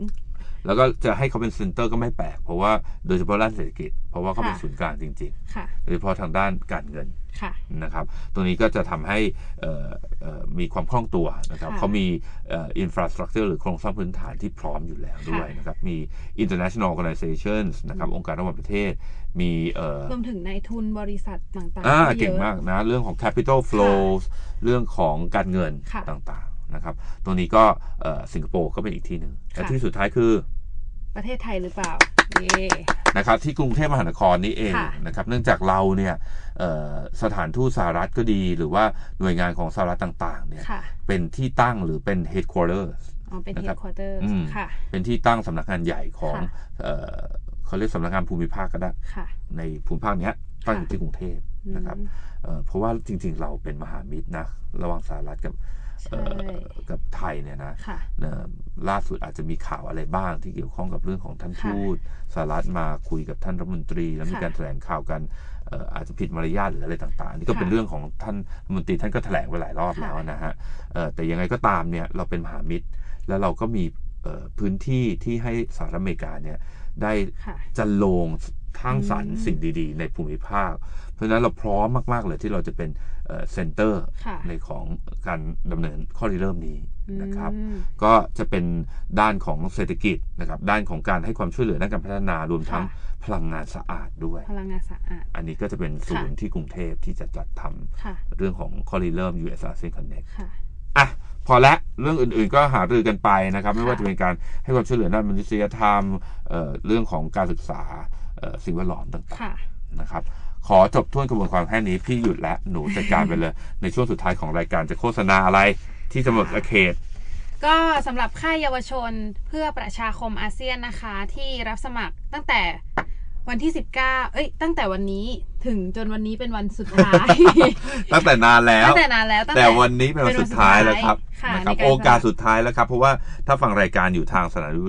[SPEAKER 1] แล้วก็จะให้เขาเป็นเซ็นเตอร์ก็ไม่แปลก เพราะว่าโดยเฉพาะด้านเศรษฐกิจ เพราะว่าเขาเป็น
[SPEAKER 2] ค่ะ
[SPEAKER 1] ศูนย์กลางจริง
[SPEAKER 2] ค่ะ
[SPEAKER 1] ๆโดยเฉพาะทางด้านการเงิน
[SPEAKER 2] ค่ะ
[SPEAKER 1] นะครับ ตรงนี้ก็จะทำให้เอ่อเอ่อมีความคล่องตัวนะครับ
[SPEAKER 2] ค่ะ
[SPEAKER 1] เขามีอินฟราสตรักเจอร์หรือโครงสร้างพื้นฐานที่พร้อมอยู่แล้วด้วย
[SPEAKER 2] ค่ะ
[SPEAKER 1] นะครับ มี international organizations นะครับองค์การระหว่างประเทศ มีเอ่อ
[SPEAKER 2] รวมถึงนายทุนบริษัทต่างๆ
[SPEAKER 1] อ่า
[SPEAKER 2] ก็ยอะ
[SPEAKER 1] เก่งมากนะ เรื่องของ capital flows เรื่องของการเงิน
[SPEAKER 2] ค่ะ
[SPEAKER 1] ต่างๆ นะครับ ตรงนี้ก็เอ่อสิงคโปร์ก็เป็นอีกที่หนึ่งและ
[SPEAKER 2] ค่ะ
[SPEAKER 1] ที่สุดท้ายคือ
[SPEAKER 2] ประเทศไทยหรือเปล่าเย่
[SPEAKER 1] นะครับที่กรุงเทพมหานครนี้เอง
[SPEAKER 2] ค่ะ
[SPEAKER 1] นะครับ เนื่องจากเราเนี่ยเอ่อสถานทูตสหรัฐก็ดี หรือว่าหน่วยงานของสหรัฐต่างๆเนี่ย
[SPEAKER 2] ค่ะ
[SPEAKER 1] เป็นที่ตั้งหรือเป็น headquarters
[SPEAKER 2] อ๋อเป็น
[SPEAKER 1] นะ
[SPEAKER 2] เฮ
[SPEAKER 1] ครั
[SPEAKER 2] ด
[SPEAKER 1] บ
[SPEAKER 2] ควอเตอร์
[SPEAKER 1] อืม
[SPEAKER 2] ค่ะ
[SPEAKER 1] เป็นที่ตั้งสำนักงานใหญ่ของ
[SPEAKER 2] ค่ะ
[SPEAKER 1] เอ่อเขาเรียกสำนักงานภูมิภาคก็ได้
[SPEAKER 2] ค่ะ
[SPEAKER 1] ในภูมิภาคเนี้ยตั้งอยู่
[SPEAKER 2] ค่ะ
[SPEAKER 1] ที่กรุงเทพนะครับ
[SPEAKER 2] อืม
[SPEAKER 1] เอ่อเพราะว่าจริงๆ เราเป็นมหามิตรนะระหว่างสหรัฐกับเอ่อ
[SPEAKER 2] ใช่
[SPEAKER 1] กับไทยเนี่ยนะ
[SPEAKER 2] ค่ะ
[SPEAKER 1] เอ่อล่าสุดอาจจะมีข่าวอะไรบ้างที่เกี่ยวข้องกับเรื่องของท่าน
[SPEAKER 2] ค่ะ
[SPEAKER 1] ทูตสหรัฐมาคุยกับท่านรัฐมนตรี แล้วมี
[SPEAKER 2] ค่ะ
[SPEAKER 1] การแถลงข่าวกันเอ่ออาจจะผิดมารยาทหรืออะไรต่างๆ นี่ก็เป็น
[SPEAKER 2] ค่ะ
[SPEAKER 1] เรื่องของท่านรัฐมนตรีท่านก็แถลงไปหลายรอบ
[SPEAKER 2] ค่ะ
[SPEAKER 1] แล้วนะฮะเอ่อแต่ยังไงก็ตามเนี่ยเราเป็นมหามิตร แล้วเราก็มีเอ่อพื้นที่ที่ให้สหรัฐอเมริกาเนี่ยได้
[SPEAKER 2] ค่ะ
[SPEAKER 1] จะลงทั้งสรรค์
[SPEAKER 2] อืม
[SPEAKER 1] สิ่งดี ๆ ในภูมิภาค เพราะฉะนั้นเราพร้อมมาก ๆ เลยที่เราจะเป็นเซ็นเตอร์
[SPEAKER 2] ค่ะ
[SPEAKER 1] ในของการดำเนินข้อริเริ่มนี้นะครับ
[SPEAKER 2] อืม
[SPEAKER 1] ก็จะเป็นด้านของเศรษฐกิจนะครับด้านของการให้ความช่วยเหลือด้านการพัฒนารวมทั้ง
[SPEAKER 2] ค่ะ
[SPEAKER 1] พลังงานสะอาดด้วย
[SPEAKER 2] พลังงานสะอาด
[SPEAKER 1] อันนี้ก็จะเป็นศูนย์ที่กรุงเทพที่จะจัดทำ
[SPEAKER 2] ค่ะ
[SPEAKER 1] เรื่องของข้อริเริ่ม US ASEAN Connect
[SPEAKER 2] ค่ะ
[SPEAKER 1] อะพอละเรื่องอื่นๆก็หารือกันไปนะครับ ไม่ว่า
[SPEAKER 2] ค่ะ
[SPEAKER 1] จะเป็นการให้ความช่วยเหลือด้านมนุษยธรรมเอ่อเรื่องของการศึกษาเอ่อสิ่งแวดล้อมต่าง
[SPEAKER 2] ค่ะ
[SPEAKER 1] ๆนะครับ ขอจบท้วนกระบวนความแค่นี้พี่หยุดแล้วหนูจัดการไปเลย ในช่วงสุดท้ายของรายการจะโฆษณาอะไรที่จะหมดอาเขต
[SPEAKER 2] ก็สำหรับค่ายเยาวชนเพื่อประชาคมอาเซียนนะคะ ที่รับสมัครตั้งแต่วันที่ 19 เอ้ย ตั้งแต่วันนี้ถึงจนวันนี้เป็นวันสุดท้าย
[SPEAKER 1] ตั้งแต่นานแล้ว
[SPEAKER 2] ตั้งแต่นานแล้วตั้ง
[SPEAKER 1] แต่วันนี้เป็นวันสุดท้ายแล้วครับ
[SPEAKER 2] ค่ะ
[SPEAKER 1] นะครับ
[SPEAKER 2] ในาร
[SPEAKER 1] โอกาสสุดท้ายแล้วครับ เพราะว่าถ้าฟังรายการอยู่ทางสถานี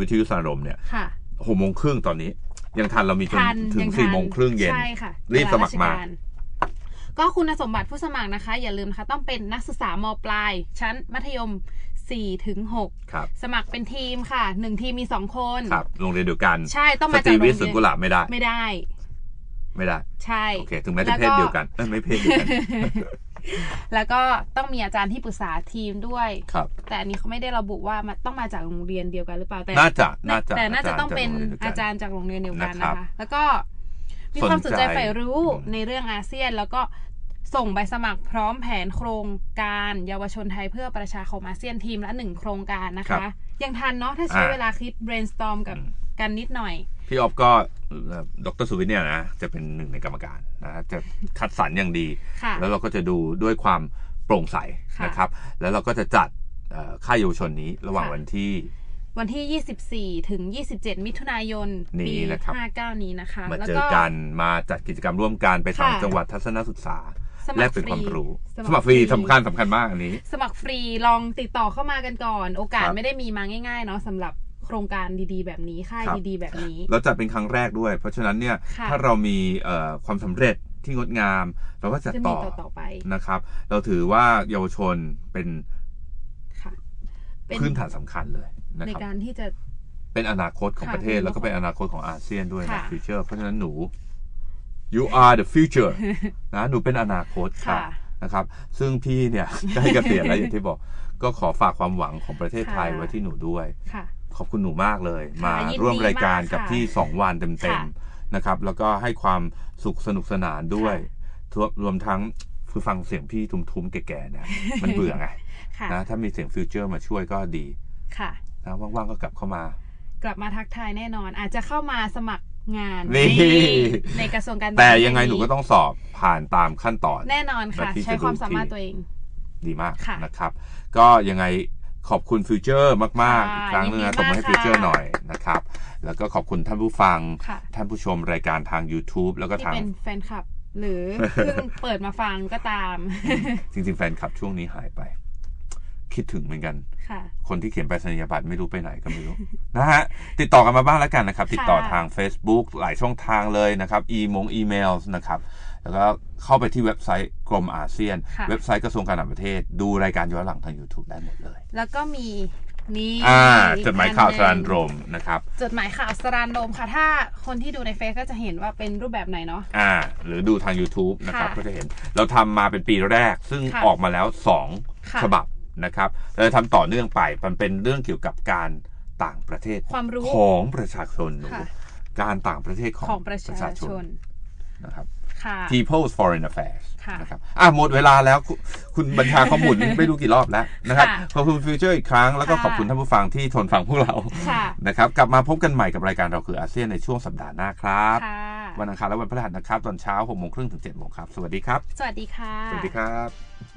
[SPEAKER 1] วิทยุสารมเนี่ย
[SPEAKER 2] ค่ะ
[SPEAKER 1] หกโมงครึ่งตอนนี้ ยังทันเรามีจน
[SPEAKER 2] ทัน
[SPEAKER 1] ถึ
[SPEAKER 2] ยังง
[SPEAKER 1] สี่
[SPEAKER 2] ทัน
[SPEAKER 1] โมงครึ่งเย็น
[SPEAKER 2] ใช่ค่ะ
[SPEAKER 1] รีบสมัครมา
[SPEAKER 2] เวลชกก็คุณสมบัติผู้สมัครนะคะ อย่าลืมนะคะ ต้องเป็นนักศึกษามปลาย ชั้นมัธยม4ถึง
[SPEAKER 1] ครับ
[SPEAKER 2] 6สมัครเป็นทีมค่ะ1ทีมมี2คน
[SPEAKER 1] ครับโรงเรียนเดียวกัน
[SPEAKER 2] ใช่ต้อง
[SPEAKER 1] ส
[SPEAKER 2] มา
[SPEAKER 1] ต
[SPEAKER 2] จาก
[SPEAKER 1] รี
[SPEAKER 2] โรง
[SPEAKER 1] วิ
[SPEAKER 2] เรี
[SPEAKER 1] ทย์สวน
[SPEAKER 2] ย
[SPEAKER 1] กุหลาบไม่ได้
[SPEAKER 2] ไม่ได้
[SPEAKER 1] ไม่ได้
[SPEAKER 2] ใช่
[SPEAKER 1] โอเค ถึงแม้จะ
[SPEAKER 2] แล้ว
[SPEAKER 1] เพศเดียวกันเอ้ยไม่เพศเดียวกัน
[SPEAKER 2] แล้วก็ต้องมีอาจารย์ที่ปรึกษาทีมด้วย
[SPEAKER 1] ครับ
[SPEAKER 2] แต่อันนี้เขาไม่ได้ระบุว่ามันต้องมาจากโรงเรียนเดียวกันหรือเปล่าแต่
[SPEAKER 1] น่าจะน่าจะ
[SPEAKER 2] แต่น่าจะต้องเป็น
[SPEAKER 1] อา
[SPEAKER 2] อา
[SPEAKER 1] จา
[SPEAKER 2] จารร
[SPEAKER 1] ย์
[SPEAKER 2] ย์จากโรงเรียนเดียวกัน
[SPEAKER 1] นะครั
[SPEAKER 2] นะ
[SPEAKER 1] บ
[SPEAKER 2] คะแล้วก็มี
[SPEAKER 1] สนใจ
[SPEAKER 2] ความสนใจใฝ่รู้
[SPEAKER 1] อืม
[SPEAKER 2] ในเรื่องอาเซียน แล้วก็ ส่งใบสมัครพร้อมแผนโครงการเยาวชนไทยเพื่อประชาคมอาเซียนทีมละหนึ่งโครงการนะ
[SPEAKER 1] ครั
[SPEAKER 2] คะ
[SPEAKER 1] บ
[SPEAKER 2] ยังทันเนาะถ้าใช้
[SPEAKER 1] อ่า
[SPEAKER 2] เวลาคิด brainstorm กับ
[SPEAKER 1] อืม
[SPEAKER 2] กันนิดหน่อย
[SPEAKER 1] พี่ออฟก็ดรสุวิทย์เนี่ยนะจะเป็นหนึ่งในกรรมการนะจะคัดสรรอย่างดี
[SPEAKER 2] ค่ะ
[SPEAKER 1] แล้วเราก็จะดูด้วยความโปร่งใส
[SPEAKER 2] ค่ะ
[SPEAKER 1] นะครับ แล้วเราก็จะจัดเอ่อค่ายเยาวชนนี้ระหว่าง
[SPEAKER 2] ค่ะ
[SPEAKER 1] วันที่
[SPEAKER 2] วันที่ 24 ถึง 27 มิถุนายน
[SPEAKER 1] นี้
[SPEAKER 2] ปี
[SPEAKER 1] นะครับ
[SPEAKER 2] 59 นี้นะคะ
[SPEAKER 1] มา
[SPEAKER 2] แล้ว
[SPEAKER 1] เจอกัน มาจัดกิจกรรมร่วมกันไปต่าง
[SPEAKER 2] ค่ะ
[SPEAKER 1] จังหวัดทัศนศึกษา
[SPEAKER 2] สมัคร
[SPEAKER 1] แลกเป็นความรู้
[SPEAKER 2] ฟรี
[SPEAKER 1] สมัครฟรีสำคัญสำคัญมากอันนี้
[SPEAKER 2] สมัครฟรีลองติดต่อเข้ามากันก่อน โอกาส
[SPEAKER 1] ครับ
[SPEAKER 2] ไม่ได้มีมาง่าย ๆ เนาะสำหรับโครงการดีๆ แบบนี้ค่าย
[SPEAKER 1] ครับ
[SPEAKER 2] ดีๆ แบบนี้
[SPEAKER 1] เราจัดเป็นครั้งแรกด้วย เพราะฉะนั้นเนี่ย
[SPEAKER 2] ค่ะ
[SPEAKER 1] ถ้าเรามีเอ่อความสำเร็จที่งดงาม เราก็จะ
[SPEAKER 2] จะมี
[SPEAKER 1] ต่อ
[SPEAKER 2] ต่อต่อไป
[SPEAKER 1] นะครับ เราถือว่าเยาวชนเป็น
[SPEAKER 2] ค่ะเป็น
[SPEAKER 1] พื้นฐานสำคัญเลยนะ
[SPEAKER 2] ใน
[SPEAKER 1] ครับ
[SPEAKER 2] การที่จะ
[SPEAKER 1] เป็นอนาคตของ
[SPEAKER 2] ค่ะ
[SPEAKER 1] ประเทศ
[SPEAKER 2] เป็น
[SPEAKER 1] แล้วก็เป็นอนาคตของอาเซียนด้วยนะ
[SPEAKER 2] ค่ะ
[SPEAKER 1] ฟิวเจอร์เพราะฉะนั้นหนู you are the future นะหนูเป็นอนาคตค่ะ
[SPEAKER 2] ค่ะ
[SPEAKER 1] นะครับ ซึ่งพี่เนี่ยใกล้เกษียณแล้วอย่างที่บอก ก็ขอฝากความหวังของประเทศไทย
[SPEAKER 2] ค่ะ
[SPEAKER 1] ไว้ที่หนูด้วย
[SPEAKER 2] ค่ะ
[SPEAKER 1] ขอบคุณหนูมากเลย
[SPEAKER 2] ค่ะ
[SPEAKER 1] มา
[SPEAKER 2] ยินดี
[SPEAKER 1] ร่วมรายการ
[SPEAKER 2] มาก
[SPEAKER 1] กับ
[SPEAKER 2] ค่ะ
[SPEAKER 1] ที่ 2 วันเต็ม
[SPEAKER 2] ค่ะ
[SPEAKER 1] ๆนะครับ แล้วก็ให้ความสุขสนุกสนานด้วย
[SPEAKER 2] ค่ะ
[SPEAKER 1] ทั่วรวมทั้งคือฟังเสียงพี่ทุ้มๆ แก่ๆเนี่ยมันเบื่อไง
[SPEAKER 2] ค่ะ
[SPEAKER 1] นะถ้ามีเสียงฟิวเจอร์มาช่วยก็ดี
[SPEAKER 2] ค่ะ
[SPEAKER 1] นะว่างๆก็กลับเข้ามา
[SPEAKER 2] กลับมาทักทายแน่นอน อาจจะเข้ามาสมัคร งาน
[SPEAKER 1] นี่
[SPEAKER 2] ในกระทรวงการ
[SPEAKER 1] แต่
[SPEAKER 2] ต่าๆ
[SPEAKER 1] ยังไงหนูก็ต้องสอบผ่านตามขั้นตอน
[SPEAKER 2] แน่นอนค่ะ
[SPEAKER 1] แบบที่
[SPEAKER 2] ใช้
[SPEAKER 1] จะดู
[SPEAKER 2] ความสามารถ
[SPEAKER 1] ที่
[SPEAKER 2] ตัวเอง
[SPEAKER 1] ดีมาก
[SPEAKER 2] ค่ะ
[SPEAKER 1] นะครับ ก็ยังไงขอบคุณฟิวเจอร์มากๆ
[SPEAKER 2] ค่ะ
[SPEAKER 1] อีกครั้งหนึง
[SPEAKER 2] ยิน
[SPEAKER 1] นะ
[SPEAKER 2] ดี
[SPEAKER 1] ตบมือให้
[SPEAKER 2] มาก
[SPEAKER 1] ฟิวเจอร์
[SPEAKER 2] ค่ะ
[SPEAKER 1] หน่อยนะครับ แล้วก็ขอบคุณท่านผู้ฟัง
[SPEAKER 2] ค่ะ
[SPEAKER 1] ท่านผู้ชมรายการทาง YouTube แล้วก็
[SPEAKER 2] ที่
[SPEAKER 1] ทาง
[SPEAKER 2] เป็นแฟนคลับ หรือเพิ่งเปิดมาฟังก็ตาม
[SPEAKER 1] จริง ๆ แฟนคลับช่วงนี้หายไป คิดถึงเหมือนกัน
[SPEAKER 2] ค่ะ
[SPEAKER 1] คนที่เขียนไปสัญญาบัตรไม่รู้ไปไหนก็ไม่รู้ นะฮะ ติดต่อกันมาบ้างแล้วกันนะครับ ติดต่อทาง Facebook หลายช่องทางเลยนะครับ อีมงอีเมลนะครับ แล้วก็เข้าไปที่เว็บไซต์กรมอาเซียน
[SPEAKER 2] ค่ะ
[SPEAKER 1] เว็บไซต์กระทรวงการต่างประเทศ ดูรายการย้อนหลังทาง YouTube ได้หมดเลย
[SPEAKER 2] แล้วก็มีนี่
[SPEAKER 1] อ่าจดหมายข่าว
[SPEAKER 2] อีก
[SPEAKER 1] ส
[SPEAKER 2] อั
[SPEAKER 1] รัน
[SPEAKER 2] หง
[SPEAKER 1] โรมนะครับ
[SPEAKER 2] จดหมายข่าวสรานโดมค่ะ ถ้าคนที่ดูในเฟซก็จะเห็นว่าเป็นรูปแบบไหนเนาะ
[SPEAKER 1] อ่า หรือดูทาง YouTube นะครับ
[SPEAKER 2] ค่ะ
[SPEAKER 1] ก็จะเห็น เราทำมาเป็นปีแรก ซึ่ง
[SPEAKER 2] ค่ะ
[SPEAKER 1] ออกมาแล้ว
[SPEAKER 2] ค่ะ
[SPEAKER 1] 2ฉบับ นะครับเราจะทำต่อเนื่องไปมันเป็นเรื่องเกี่ยวกับการต่างประเทศ
[SPEAKER 2] ความรู้
[SPEAKER 1] ของประชาชนหนู
[SPEAKER 2] ค่ะ
[SPEAKER 1] การต่างประเทศของ
[SPEAKER 2] ของประชาชน
[SPEAKER 1] นะครับ
[SPEAKER 2] ค่ะ
[SPEAKER 1] People's Foreign Affairs
[SPEAKER 2] ค่ะ
[SPEAKER 1] นะครับอะหมดเวลาแล้วคุณคุณบัญชาเขาหมุนไม่รู้กี่รอบแล้วนะครับ
[SPEAKER 2] ค่ะ
[SPEAKER 1] ขอบคุณฟิวเจอร์อีกครั้ง แล้วก็
[SPEAKER 2] ค่ะ
[SPEAKER 1] ขอบคุณท่านผู้ฟังที่ทนฟังพวกเรา
[SPEAKER 2] ค่ะ
[SPEAKER 1] นะครับ กลับมาพบกันใหม่กับรายการเราคืออาเซียนในช่วงสัปดาห์หน้าครับ
[SPEAKER 2] ค่ะ
[SPEAKER 1] วันอังคารและวันพฤหัสนะครับ ตอนเช้า6โมงครึ่งถึง7โมงครับ สวัสดีครับ
[SPEAKER 2] สวัสดีค่ะ
[SPEAKER 1] สวัสดีครับ